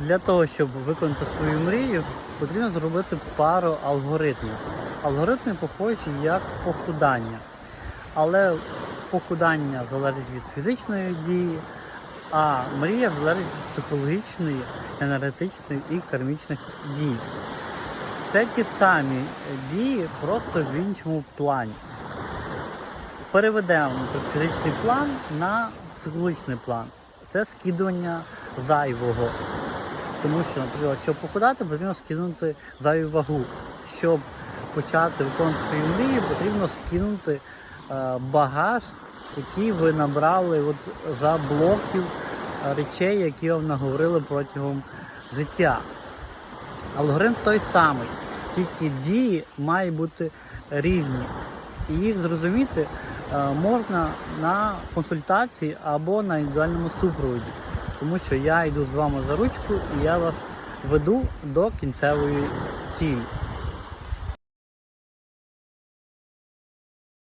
Для того, щоб виконати свою мрію, потрібно зробити пару алгоритмів. Алгоритми похожі як похудання. Але похудання залежить від фізичної дії, а мрія залежить від психологічної, енергетичної і кармічних дій. Це ті самі дії, просто в іншому плані. Переведемо фізичний план на психологічний план. Це скидування зайвого. Тому що, наприклад, щоб похудати, потрібно скинути зайву вагу. Щоб почати виконувати свою мрію, потрібно скинути е, багаж, який ви набрали от за блоків е, речей, які вам наговорили протягом життя. Алгоритм той самий, тільки дії мають бути різні. І їх зрозуміти е, можна на консультації або на індивідуальному супроводі. Тому що я йду з вами за ручку і я вас веду до кінцевої цілі.